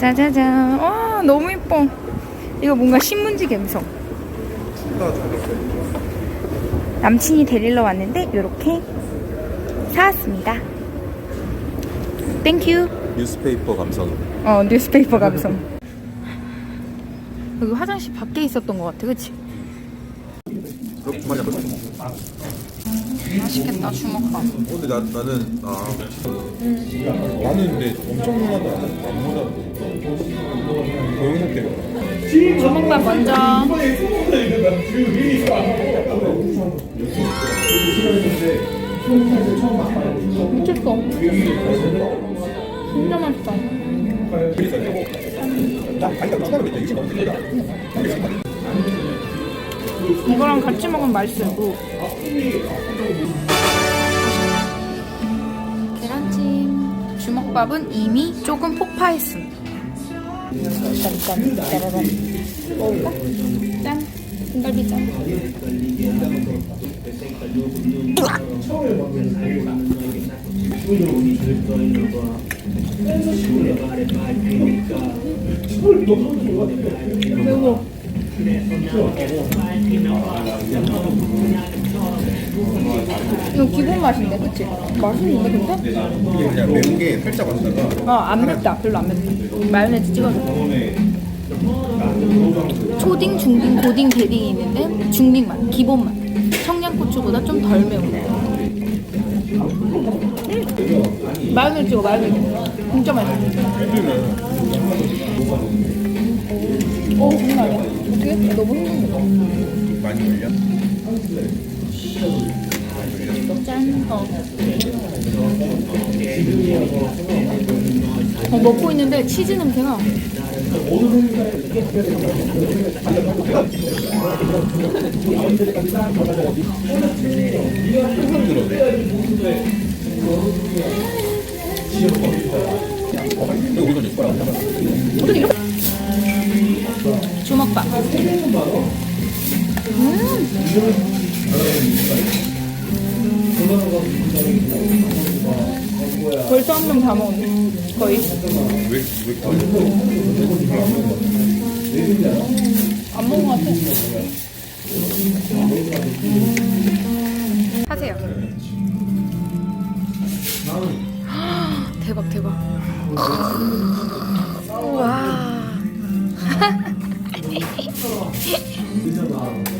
짜자잔. 와, 너무 예뻐. 이거 뭔가 신문지 감성. 남친이 데리러 왔는데 이렇게 사왔습니다. 땡큐. 뉴스페이퍼 감성. 어, 뉴스페이퍼 감성. 여기 화장실 밖에 있었던 것 같아, 그치? 먹어. 맛있겠다, 주먹밥. 근데 나, 나는 아 나는 근데 엄청 누나도 안 누나도 더 행복해. 주먹밥 먼저. 미쳤어. 진짜 맛있다. 나 아니다 추가로 몇20 넘는 거다. 이거랑 같이 먹으면 맛있어요. 계란찜. 주먹밥은 이미 조금 폭파했습니다. 짠, 짠, 짜라란. 먹을까? 짠. 등갈비 짠. 매워. 이거 기본 맛인데, 그치? 맛있는데, 근데? 그냥 매운 게 살짝 왔다가 어, 안 맵다. 별로 안 맵다. 마요네즈 찍어줘. 초딩, 중딩, 고딩, 대딩이 있는데 중딩 맛, 기본 맛. 청양고추보다 좀 덜 매운 거. 음. 마요네즈 찍어, 마요네즈. 진짜 맛있어. 오, 장난 아니야. 어떻게? 너무 힘든데. 많이 걸려. 짠. 어. 어, 먹고 있는데 치즈 냄새가. 주먹밥. 음. 벌써 한명다 먹었네. 거의. 왜 왜 이렇게 걸려? 안 먹은 것 같아. 하세요. 대박 대박. 우와.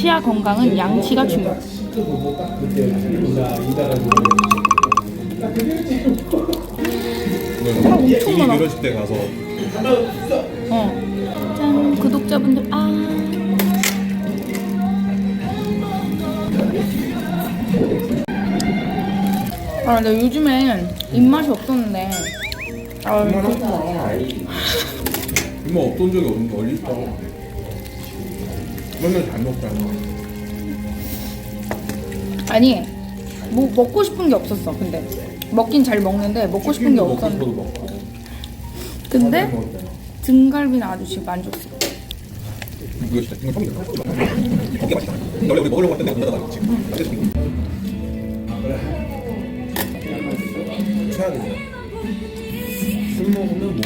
치아 건강은 양치가 중요. 돈이 많아. 늘어질 때 가서 어. 짠 구독자분들 아. 아, 나 요즘에 입맛이 없었는데. 아, 이모 없던 적이 없는데 어디 있어? 맨날 잘 먹잖아. 아니, 뭐 먹고 싶은 게 없었어. 근데 먹긴 잘 먹는데 먹고 싶은 게 먹고 없었는데. 싶어도 먹고. 근데 등갈비는 아주 지금 만족스러워. 이거 진짜 이거 처음 들어. 이게 맛있다. 원래 우리 먹으려고 했던 데가 없다 지금. 최악이야. 술 먹으면 뭐?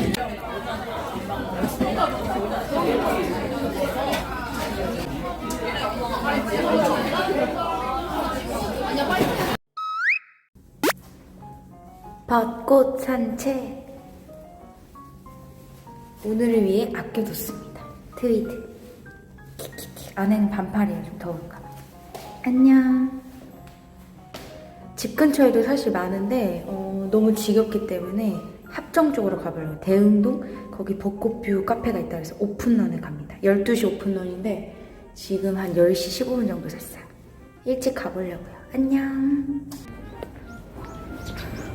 벚꽃 산책 오늘을 위해 아껴뒀습니다. 트위드 키키키 안에는 반팔이에요. 좀 더운가 봐. 안녕. 집 근처에도 사실 많은데 어, 너무 지겹기 때문에 합정 쪽으로 가보려고 대흥동? 거기 벚꽃뷰 카페가 있다 그래서 오픈런에 갑니다. 12시 오픈런인데 지금 한 10시 15분 정도 됐어요. 일찍 가보려고요. 안녕.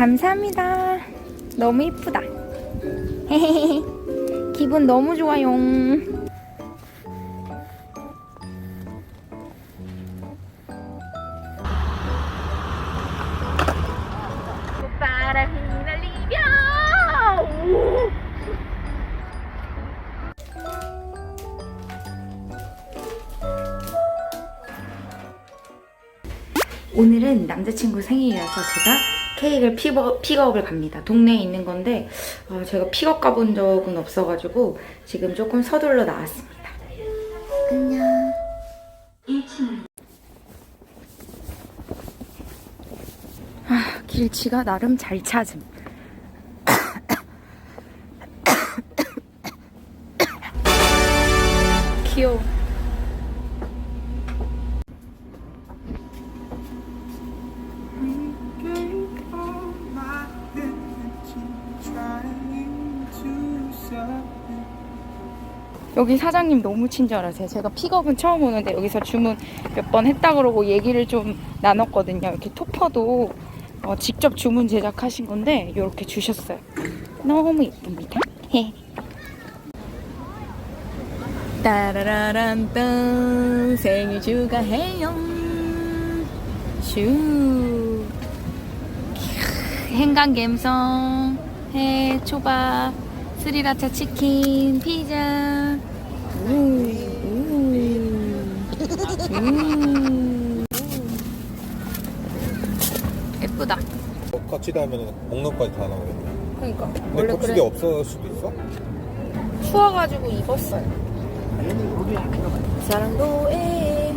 감사합니다. 너무 이쁘다. 기분 너무 좋아요. 오늘은 남자친구 생일이라서 제가 케이크를 픽업, 픽업을 갑니다. 동네에 있는 건데 어, 제가 픽업 가본 적은 없어가지고 지금 조금 서둘러 나왔습니다. 안녕. 1층. 아, 길치가 나름 잘 찾음. 귀여워. 여기 사장님 너무 친절하세요. 제가 픽업은 처음 오는데 여기서 주문 몇 번 했다 그러고 얘기를 좀 나눴거든요. 이렇게 토퍼도 어, 직접 주문 제작하신 건데 이렇게 주셨어요. 너무 예쁩니다. 따라라란딴 생일 축하해요. 슈. 행간 갬성, 해 초밥, 스리라차 치킨, 피자. 우, 우, 우. 예쁘다. 같이 다면 거까지 다 나오겠네. 그러니까 근데 고추기 없을 수도 있어? 추워가지고 입었어요. 사랑도에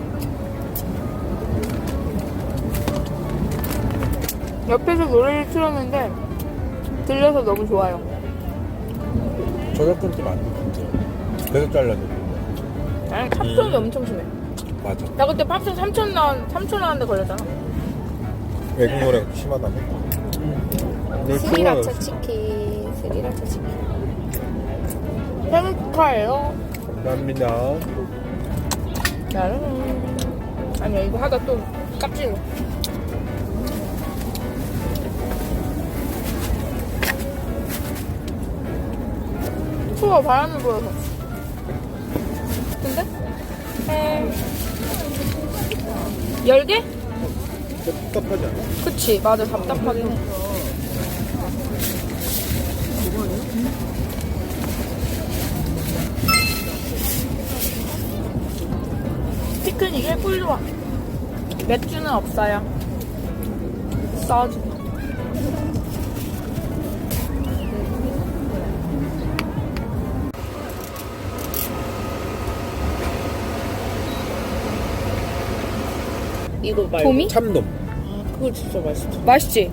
옆에서 노래를 틀었는데 들려서 너무 좋아요. 저작권 좀안 좋던데. 그래서 잘랐는데. 아니 탑송이 음. 엄청 심해. 맞아. 나 그때 팝송 3천 나온 3천 나왔는데 걸렸잖아. 외국 노래가 심하다며? 네, 스리라차 치킨, 스리라차 치킨. 생일 축하해요. 감사합니다. 나름. 아니야 이거 하다 또 깜질 추워 바람이 불어서. 근데? 에... 열개? 답답하지 않아? 그치 맞아 답답하긴 해. 피크닉에 꿀 좋아. 맥주는 없어요. 소주. 이거 말고 도미? 참돔. 그거 진짜 맛있죠. 맛있지?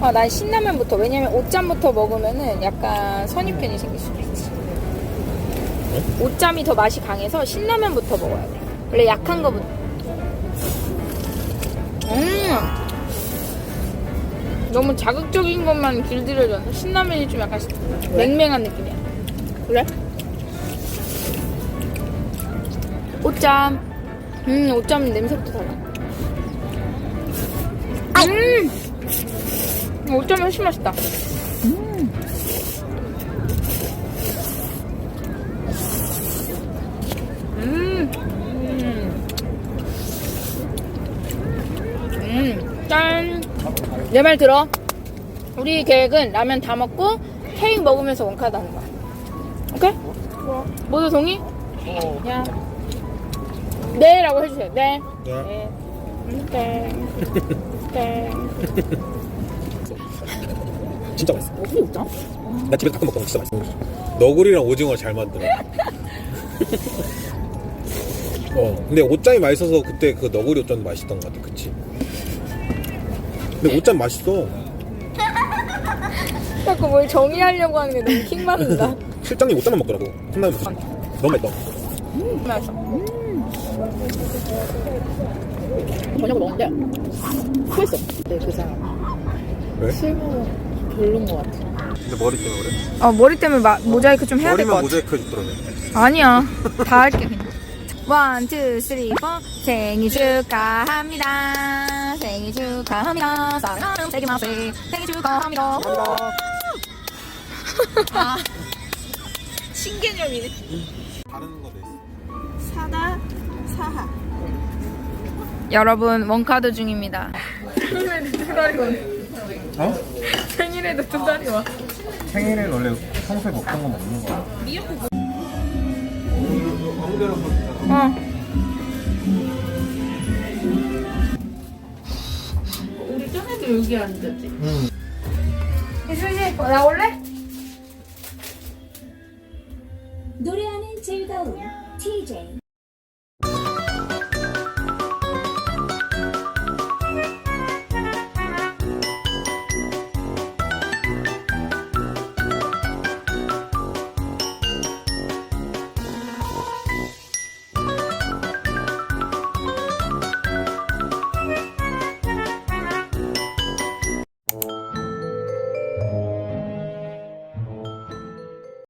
아, 난 신라면부터. 왜냐면 옷잠부터 먹으면은 약간 선입견이 생길 수도 있지. 옷잠이 더 맛이 강해서 신라면부터 먹어야 돼. 원래 약한 거부터. 음! 너무 자극적인 것만 길들여져서 신라면이 좀 약간 맹맹한 느낌이야. 그래? 옷잠. 음, 옷잠 냄새부터 달라. 음! 옷잠이 훨씬 맛있다. 음. 음. 음. 짠. 내 말 들어. 우리 계획은 라면 다 먹고 케이크 먹으면서 원카드 하는 거야. 오케이? 모두 동의? 야. 네라고 해주세요. 네. 네. 음, 네. 네. 진짜 맛있어. 어디 웃자? 나 집에서 가끔 먹던 거 진짜 맛있어. 너구리랑 오징어 잘 만들어. 어, 근데 옷장이 맛있어서 그때 그 너구리 옷장도 맛있던 것 같아, 그치? 근데 옷장 맛있어. 자꾸 뭘 정의하려고 하는 게 너무 킹 받는다. 실장님 옷장만 먹더라고. 컵라면 먹고 싶어. 너무 맛있다. 맛있어. 저녁을 먹는데 후했어. 근데 그 사람 왜? 술 먹어 별론 것 같아. 근데 머리 때문에 그래? 어, 머리 때문에 마, 모자이크 좀 해야 될 것 머리만 같아. 모자이크 해줬더라고. 아니야. 다 할게, 그냥. 원, 투, 쓰리, 포. 생일 축하합니다. 생일 축하합니다. 사랑하는 세기마세. 생일 축하합니다. 신개념이네. 다른 거도 있어. 사다 사하. 여러분 원카드 중입니다. 생일에도 두 달이 와. 어? 생일에도 두 달이 와. 생일은 원래 평소에 먹던 거 먹는 거야. 미역국. 어. 우리 전에도 여기 앉았지. 응. 이슬씨 나올래? 노래하는 즐거움 TJ.